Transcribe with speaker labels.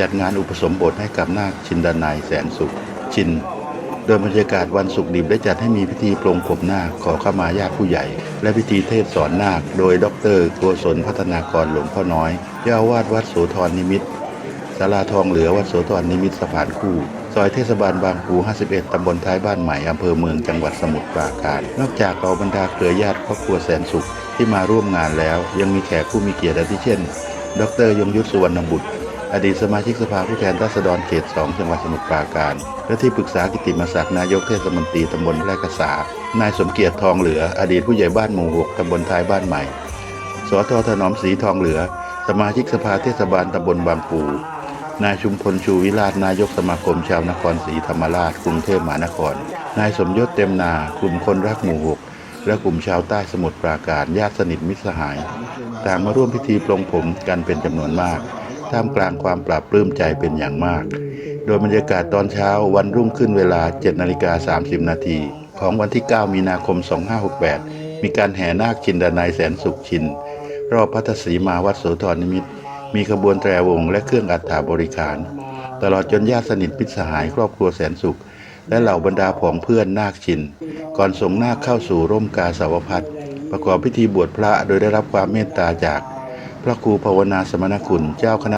Speaker 1: จัดงานอุปสมบทให้กับนาคชินดานายแสนสุขชิน โดยบรรยากาศวันศุกร์ดิบได้จัดให้มีพิธีปลงผมนาคขอขมาญาติผู้ใหญ่ และพิธีเทศสอนนาค โดยดรโกศลพัฒนากรหลวงพ่อน้อยเจ้าวาสวัดโสธรนิมิตศาลาทองเหลือวัดโสธรนิมิตสะพานคู่ ซอยเทศบาลบางปู 51 ตำบลท้ายบ้านใหม่ อำเภอเมืองจังหวัดสมุทรปราการ นอกจากเราบรรดาเครือญาติครอบครัวแสนสุขที่มาร่วมงานแล้ว ยังมีแขกผู้มีเกียรติอาทิเช่น ดรยงยุทธสุวรรณบุตร อดีตสมาชิกสภาผู้แทนราษฎรเขต 2 จังหวัดสมุทรปราการ และที่ปรึกษากิติมศักดิ์นายกเทศมนตรีตำบลแพรกษานายสมเกียรติทองเหลือ อดีตผู้ใหญ่บ้านหมู่หกตำบลท้ายบ้านใหม่ สทถนอมศรีทองเหลือ สมาชิกสภาเทศบาลตำบลบางปู นายชุมพลชูวิราชนายกสมาคมชาวนครศรีธรรมราชกรุงเทพมหานคร นายสมยศเต็มนากลุ่มคนรักหมู่หกและกลุ่มชาวใต้สมุทรปราการญาติสนิทมิตรสหาย ต่างมาร่วมพิธีปลงผมกันเป็นจำนวนมาก ท่ามกลางความปราบปลื้มใจเป็นอย่างมาก โดยบรรยากาศตอนเช้าวันรุ่งขึ้นเวลา 7นาฬิกา30 นาทีของวันที่ 9 มีนาคม 2568 มีการแห่นาคชินดานายแสนสุขชิน รอบพัทศีมาวัดโสธรนิมิต มีขบวนแตรวงและเครื่องอัฐาบริการ ตลอดจนญาติสนิทพิสหายครอบครัวแสนสุข และเหล่าบรรดาผองเพื่อนนาคชิน ก่อนส่งนาคเข้าสู่ร่มกาสาวพัฒน์ประกอบพิธีบวชพระโดยได้รับความเมตตาจาก พระครูภาวนาสมณคุณเจ้าคณะ